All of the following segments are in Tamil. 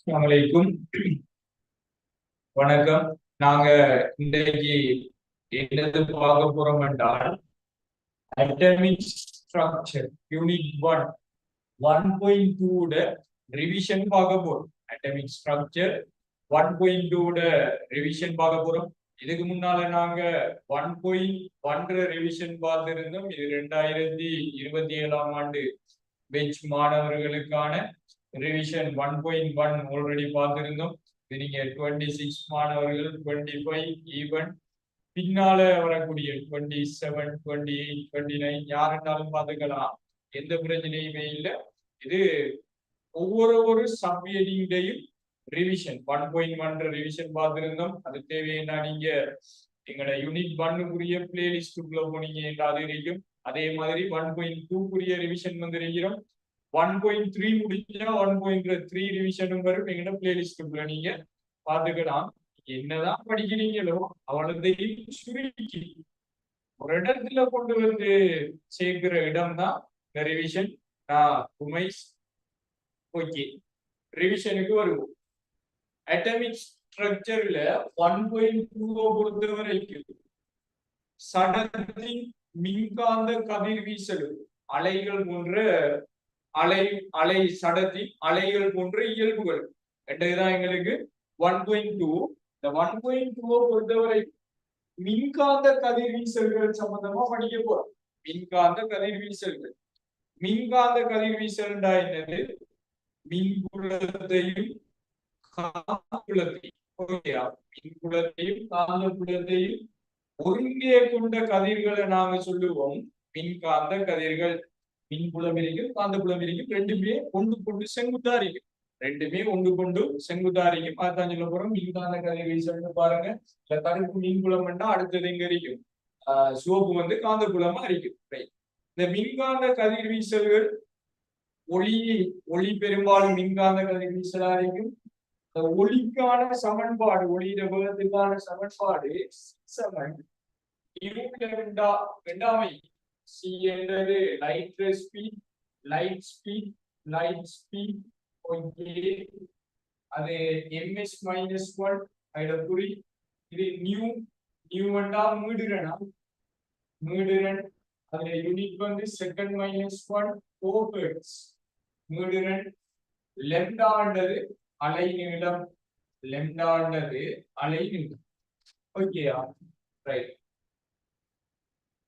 அலைக்கும். வணக்கம். நாங்க இன்றைக்கு என்னது பார்க்க போறோம் என்றால் atomic structure unit one one point டூட revision பார்க்க போறோம். அட்டமிக் ஸ்ட்ரக்சர் ஒன் பாயிண்ட் டூட ரிவிஷன் பார்க்க போறோம். இதுக்கு முன்னால நாங்க ஒன் பாயிண்ட் ஒன்ற ரிவிஷன் பார்த்திருந்தோம். இது ரெண்டாயிரத்தி இருபத்தி ஏழாம் ஆண்டு பெஞ்ச் மாணவர்களுக்கான revision one point one already பார்த்துருந்தோம். இது நீங்க டுவெண்ட்டி சிக்ஸ் மாணவர்கள் டுவெண்ட்டி ஃபைவ் ஈவன் பின்னால வரக்கூடிய twenty seven twenty eight twenty nine யாருன்னாலும் பார்த்துக்கலாம். எந்த பிரச்சனையுமே இல்லை. இது ஒவ்வொரு ஒரு சப்ஜெக்டையும் revision one point one revision பார்த்துருந்தோம். அது தேவைன்னா நீங்க எங்களோட யூனிட் ஒன்னுக்குரிய பிளேலிஸ்டுக்குள்ள போனீங்க அது இருக்கும் அதே மாதிரி ஒன் பாயிண்ட் டூக்குரிய ரிவிஷன் வந்து இருக்கிறோம் ஒன் பாயிண்ட் த்ரீ முடிஞ்சா ஒன் பாயிண்ட் த்ரீ ரிவிஷனும் வரும். எங்கட பிளேலிஸ்டுக்குள்ள நீங்க பாத்துக்கலாம் என்னதான் படிக்கிறீங்களோ அவ்வளோதையும் சுருக்கி ஒரு இடத்துல கொண்டு வந்து சேர்க்கிற இடம் தான் இந்த ரிவிஷன் உமைஸ் ஓகே ரிவிஷனுக்கு வருவோம். அட்டமிக் ஸ்ட்ரக்சர்ல ஒன் பாயிண்ட் டூவை பொறுத்த வரைக்கும் சடத்தின் மின்காந்த கதிர்வீசல் அலைகள் போன்ற அலை அலை சடத்தி அலைகள் போன்ற இயல்புகள். ரெண்டுதான் எங்களுக்கு. ஒன் பாயிண்ட் டூ இந்த ஒன் பாயிண்ட் டூவை பொறுத்தவரை மின்காந்த கதிர்வீசல்கள் சம்பந்தமா படிக்க போறோம். மின்காந்த கதிர்வீசல்கள். மின்காந்த கதிர்வீசல்டா என்னது? மின்புலத்தையும் காந்தப்புலத்தையும். ஓகேயா மின்புலத்தையும் காந்தப்புலத்தையும் ஒருங்கே கொண்ட கதிர்களை நாங்க சொல்லுவோம். மின்காந்த கதிர்கள். மின்புலம் இருக்கும் காந்தபுலம் இருக்கும் ரெண்டுமே ஒன்று கொண்டு செங்குத்தா இருக்கும் ரெண்டுமே ஒன்று கொண்டு செங்குத்தா இருக்கும் அதான் சொல்ல போறோம். மின்காந்த கதிர் வீசல்னு பாருங்க. இல்ல கருப்பு மின்புலம்னா அடுத்தது எங்க இருக்கும் ஆஹ் சிவப்பு வந்து காந்தபுலமா இருக்கும் இந்த மின்காந்த கதிர் வீசல்கள் ஒளி ஒளி பெரும்பாலும் மின்காந்த கதிர் வீசலா இருக்கும் இந்த ஒளிக்கான சமன்பாடு ஒளியிட வேகத்துக்கான சமன்பாடு சமன் இரண்டா ரெண்டாமை சி என்றது light speed light speed light speed okay அது எம்எஸ் மைனஸ் ஒன் அதோட குறி. இது நியூ நியூ வண்டா மீடுறனா? மீடுரன் அதுல யூனிட் வந்து second minus one four hertz மீடுரன் லெம்டான்றது அலை நீளம். லெம்டான்றது அலை நீளம். ஓகேயா ரைட்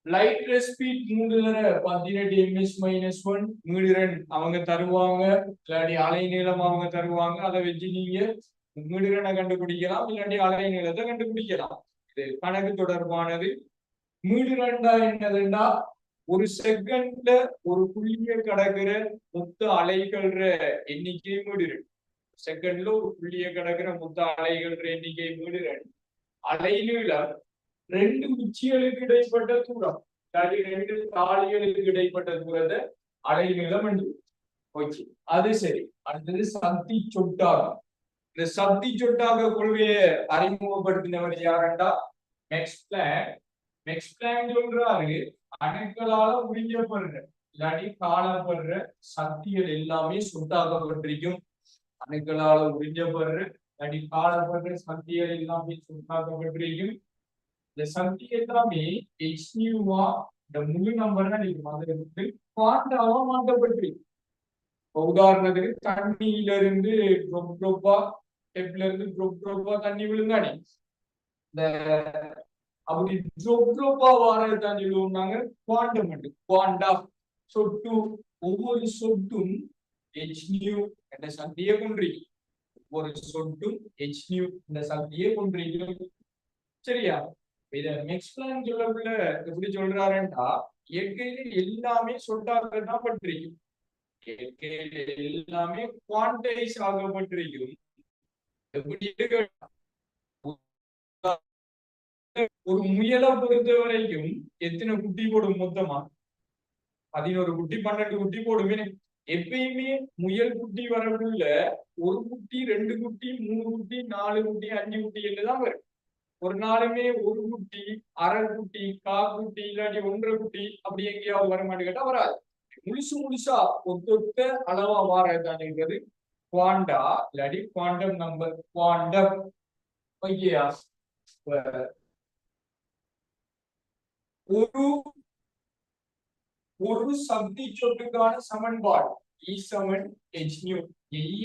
லைட் ஸ்பீட் மூடுதர பதினெட்டு எம்எஸ் மைனஸ் ஒன் மீடுரன் அவங்க தருவாங்க. இல்லாட்டி அலை நீளம் அவங்க தருவாங்க. அதை வச்சு நீங்க மீடுரனை கண்டுபிடிக்கலாம். இல்லாட்டி அலை நீளத்தை கண்டுபிடிக்கலாம். இது கணக்கு தொடர்பானது. மீடுரண்டா என்னதுண்டா? ஒரு செகண்ட்ல ஒரு புள்ளிய கடக்கிற மொத்த அலைகள்ற எண்ணிக்கை மீடுரன். செகண்ட்ல ஒரு புள்ளிய கடக்கிற மொத்த அலைகள்ற எண்ணிக்கை மீடுரன். அலை நீளம் ரெண்டு உச்சிகளுக்கு இடைப்பட்ட தூரம். இல்லாட்டி ரெண்டு தாளிகளுக்கு இடைப்பட்ட தூரத்தை அலை நீளம் என்று. அது சரி. அடுத்தது சக்தி சொட்டாகம். இந்த சக்தி சொட்டாக கொள்கையை அறிமுகப்படுத்தினவர் யாரண்டா? நெக்ஸ்ட் பிளான் நெக்ஸ்ட் பிளான் சொல்றாரு அணுக்களால உறிஞ்சப்படுற இல்லாட்டி காணப்படுற சக்திகள் எல்லாமே சொட்டாக்கப்பட்டிருக்கும். அணுக்களால உறிஞ்சப்படுற இல்லாட்டி காணப்படுற சக்திகள் எல்லாமே சொட்டாக்கப்பட்டிருக்கும். இந்த சக்தி எல்லாமே ஹெச் நியூவா இந்த முழு நம்பர் தான் நீங்க மாதிரி குவாண்டாவா மாற்றப்பட்டிருக்கு உதாரணத்துக்கு தண்ணியில இருந்து ட்ரொப் ட்ரொப்பா டெப்ல இருந்து ட்ரொப் ட்ரொப்பா தண்ணி விழுந்தானே இந்த அப்படி ட்ரொப் ட்ரொப்பா வாரது தான் சொல்லுவாங்க குவாண்டம் குவாண்டா சொட்டு ஒவ்வொரு சொட்டும் ஹெச் நியூ என்ற சக்தியை கொண்டிருக்கும் ஒவ்வொரு சொட்டும் ஹெச் நியூ இந்த சக்தியை கொண்டிருக்கும் சரியா? இத நெக்ஸ்ட் பிளான் சொல்லக்குள்ள எப்படி சொல்றாருன்னா இயற்கையில எல்லாமே சொட்டாக தான் பட்டிருக்கும். இயற்கையில எல்லாமே குவான்டைஸ் ஆகப்பட்டிருக்கும். எப்படி ஒரு முயலை பொறுத்த வரைக்கும் எத்தனை குட்டி போடும் மொத்தமா? பதினோரு குட்டி பன்னெண்டு குட்டி போடுமே. எப்பயுமே முயல் குட்டி வரக்குள்ள ஒரு குட்டி ரெண்டு குட்டி மூணு குட்டி நாலு குட்டி அஞ்சு குட்டி தான் வரும். ஒரு நாளுமே ஒரு குட்டி அரை குட்டி கா குட்டி இல்லாட்டி ஒன்றரை குட்டி அப்படி எங்கேயாவது வர மாட்டேன் கேட்டா வராது. முழுசு முழுசா ஒத்தொத்த அளவா வாரதான்ங்கிறது குவாண்டா இல்லாட்டி குவாண்டம் நம்பர் குவாண்டம் ஓகேயா ஒரு ஒரு சக்தி சொட்டுக்கான சமன்பாடு. இ சமன் எச் நியூ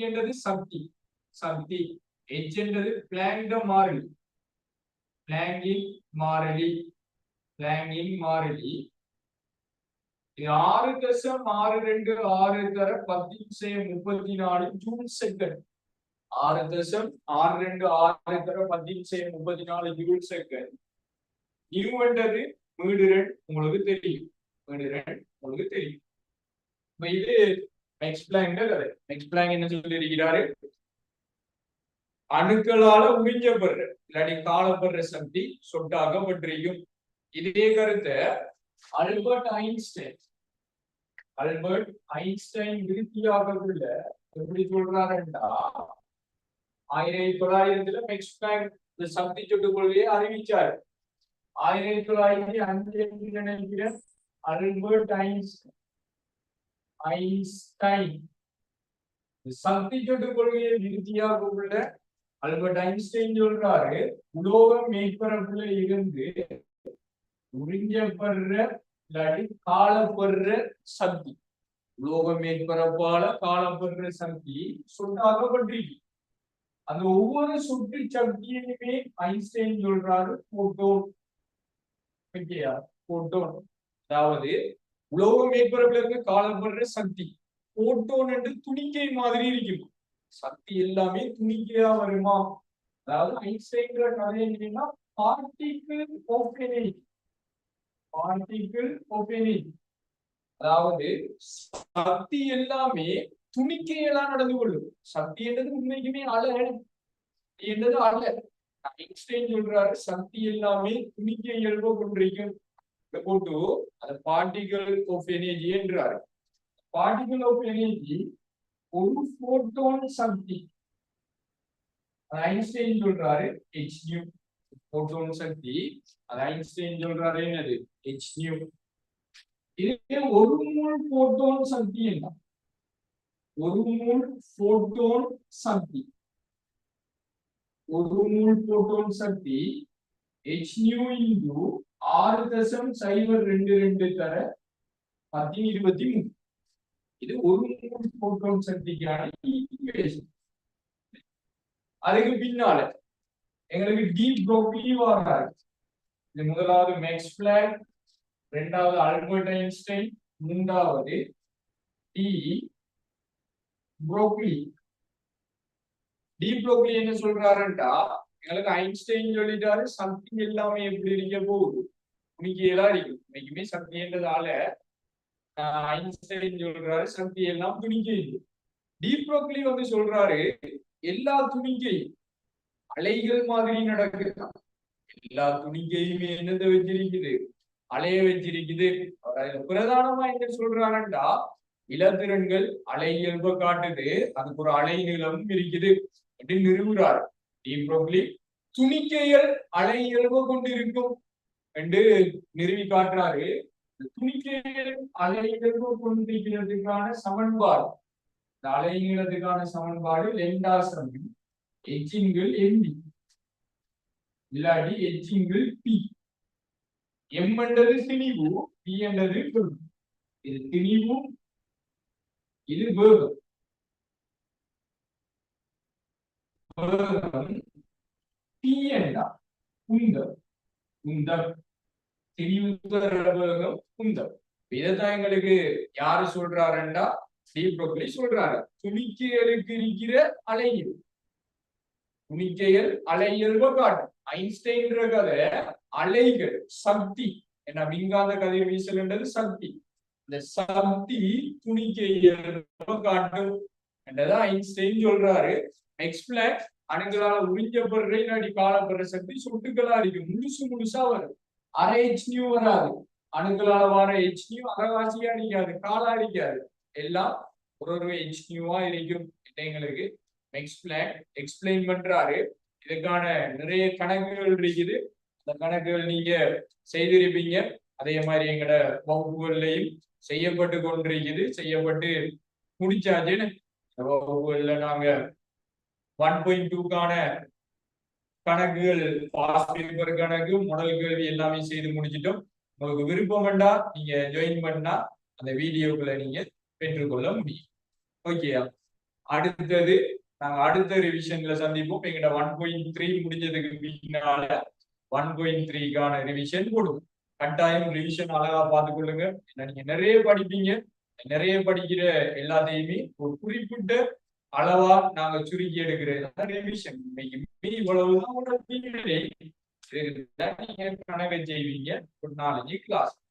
என்றது சக்தி. சக்தி. எச் என்றது பிளாங்கிட மாறிலி. பிளாங்கின் மாறிலி. பிளாங்கின் மாறிலி. இது ஆறு தசம் ஆறு ரெண்டு ஆறு தர பத்து முப்பத்தி நாலு ஜூன் செகண்ட் ஆறு தசம் ஆறு ரெண்டு ஆறு தர பத்து முப்பத்தி நாலு ஜூன் செகண்ட் நியூவண்டது மீடுரன் உங்களுக்கு தெரியும். மீடுரன் உங்களுக்கு தெரியும். இது எக்ஸ்பிளைன் கதை. எக்ஸ்பிளாங் என்ன சொல்லி இருக்கிறாரு அணுக்களால உறிஞ்சப்படுற இல்லாட்டி காலப்படுற சக்தி சொட்டாக பற்றியும் இதே கருத்தை அல்பர்ட் ஐன்ஸ்டைன் அல்பர்ட் ஐன்ஸ்டைன் விருத்தியாகக்குள்ள எப்படி சொல்றாருன்னா ஆயிரத்தி தொள்ளாயிரத்துல மெக்ஸ்பிளாங் இந்த சக்தி சொட்டு கொள்கையை அறிவிச்சாரு. ஆயிரத்தி தொள்ளாயிரத்தி அஞ்சு நினைக்கிற அல்பர்ட் ஐன்ஸ்டைன் ஐன்ஸ்டைன் சக்தி சொட்டு கொள்கையை விருத்தியாக உள்ள அல்பர்ட் ஐன்ஸ்டைன் சொல்றாரு உலோகம் மேற்பரப்புல இருந்து உறிஞ்சப்படுற இல்லாட்டி காலப்படுற சக்தி. உலோக மேற்பரப்பால காலப்படுற சக்தி சொட்டாகப்பட்டிருக்கு அந்த ஒவ்வொரு சுட்டு சக்தியுமே ஐன்ஸ்டைன் சொல்றாரு போட்டோன் ஓகேயா? போட்டோன் அதாவது உலோக மேற்பரப்புல இருந்து காலப்படுற சக்தி போட்டோன் என்று துணிக்கை மாதிரி இருக்கும். சக்தி எல்லாமே துணிக்கையா வருமா? அதாவது ஐன்ஸ்டைன் கதை என்னன்னா பார்ட்டிக்கிள் ஆஃப் பார்ட்டிக்கிள் பார்ட்டிகிள் அதாவது சக்தி எல்லாமே துணிக்கையெல்லாம் நடந்து கொள்ளும். சக்தி என்றது உண்மைக்குமே அல என்றது அல ஐன்ஸ்டைன் சொல்றாரு சக்தி எல்லாமே துணிக்கை இயல்போ கொண்டிருக்கும். போட்டு அந்த பார்ட்டிகிள் ஆஃப் எனர்ஜி என்றாரு. பார்ட்டிகிள் ஆஃப் எனர்ஜி ஒரு போட்டோன் சக்தி ஐன்ஸ்டைன் சொல்றாரு ஹெச் நியூ போட்டோன் சக்தி அது ஐன்ஸ்டைன் சொல்றாரு என்னது? ஹெச் நியூ இது ஒரு மூல் போட்டோன் சக்தி என்ன? ஒரு மூல் போட்டோன் சக்தி ஒரு மூல் போட்டோன் சக்தி ஹெச் நியூ இன்டு ஆறு தசம் சைபர் ரெண்டு ரெண்டு தர பத்தி இருபத்தி மூணு இது ஒரு மூல் போட்டோன் சக்திக்கான ஈக்குவேஷன் அதுக்கு பின்னால எங்களுக்கு டீப் ப்ரோக்லி வராது இது முதலாவது மேக்ஸ் பிளாக் ரெண்டாவது அல்பர்ட் ஐன்ஸ்டைன் மூன்றாவது டி ப்ரோக்லி டி ப்ரோக்லி என்ன சொல்றாருன்றா எங்களுக்கு ஐன்ஸ்டைன் சொல்லிட்டாரு சக்தி எல்லாமே எப்படி இருக்க போகுது? இன்னைக்கு எல்லாம் இருக்கும் இன்னைக்குமே சக்தின்றதால ஐன்ஸ்டைன் சொல்றாரு சக்தி எல்லாம் துணிக்கை டீப்ரோக்லி வந்து சொல்றாரு எல்லா துணிக்கையும் அலைகள் மாதிரி நடக்குது எல்லா துணிக்கையுமே என்னத வச்சிருக்குது? அலைய வச்சிருக்குது. அதுல பிரதானமா என்ன சொல்றாருண்டா? இலத்திரன்கள் அலை இயல்ப காட்டுது. அதுக்கு ஒரு அலை நிலம் இருக்குது அப்படின்னு நிறுவுறாரு டீப்ரோக்லி துணிக்கைகள் அலை இயல்பு கொண்டிருக்கும். என்று நிறுவி காட்டுறாரு. துணிக்கைகள் அலை இயல்பு கொண்டிருக்கிறதுக்கான சமன்பாடு. இந்த அலை சமன்பாடு லெண்டாசம் எச்சிங்கிள் எம்பி இல்லாடி எச்சிங்கிள் பி எம் என்றது திணிவு பி என்றது இது திணிவு இது வேகம். வேகம் பி என்றா உந்தம். உந்தம். திணிவு குந்தம் இதைத்தான் எங்களுக்கு யாரு சொல்றாருண்டா? ஸ்ரீபிரபுலி சொல்றாரு. துணிக்கைகளுக்கு இருக்கிற அலைகள் துணிக்கைகள் அலையல்வ காட்டும் ஐன்ஸ்டைன்ற கதை அலைகள் சக்தி. என்ன விங்காந்த கதை வீசல்ன்றது சக்தி. இந்த சக்தி துணிக்கைகள் காட்டும் என்றதான் ஐன்ஸ்டைன் சொல்றாரு. எக்ஸ்பிளைன் அணுகளால உறிஞ்சப்படுற இல்லாட்டி காலப்படுற சக்தி சொட்டுகளா இருக்கு முழுசு முழுசா வரும். அரை ஹெச்னியூ வராது. அணுகளால வர ஹெச்னியூ அரைவாசியா அடிக்காது காலா அடிக்காது எல்லாம் ஒரு ஒரு ஹெச்னியூவா இருக்கும் எங்களுக்கு எக்ஸ்பிளைன் எக்ஸ்பிளைன் பண்றாரு. இதுக்கான நிறைய கணக்குகள் இருக்குது. அந்த கணக்குகள் நீங்க செய்திருப்பீங்க. அதே மாதிரி எங்களோட வகுப்புகள்லையும் செய்யப்பட்டு கொண்டிருக்குது. செய்யப்பட்டு முடிச்சாச்சுன்னு. வகுப்புகள்ல நாங்க ஒன் பாயிண்ட் டூக்கான கணக்குகள் பாஸ் பேப்பர் கணக்கு முதல் கேள்வி எல்லாமே செய்து முடிச்சிட்டோம். உங்களுக்கு விருப்பம் வேண்டா நீங்க ஜாயின் பண்ணா அந்த வீடியோக்குள்ள நீங்க பெற்றுக்கொள்ள முடியும். ஓகேயா அடுத்தது நாங்க அடுத்த ரிவிஷன்ல சந்திப்போம். எங்கிட்ட ஒன் பாயிண்ட் த்ரீ முடிஞ்சதுக்கு பின்னால ஒன் பாயிண்ட் த்ரீக்கான ரிவிஷன் போடுவோம். கட்டாயம் ரிவிஷன் அழகா பார்த்துக்கொள்ளுங்க ஏன்னா நீங்க நிறைய படிப்பீங்க. நிறைய படிக்கிற எல்லாத்தையுமே ஒரு குறிப்பிட்ட அளவா நாங்க சுருக்கி எடுக்கிறேன் ரிவிஷன் இன்னைக்கு இவ்வளவுதான் உங்களோட theory. நீங்க செய்வீங்க. ஒரு நாலஞ்சு கிளாஸ்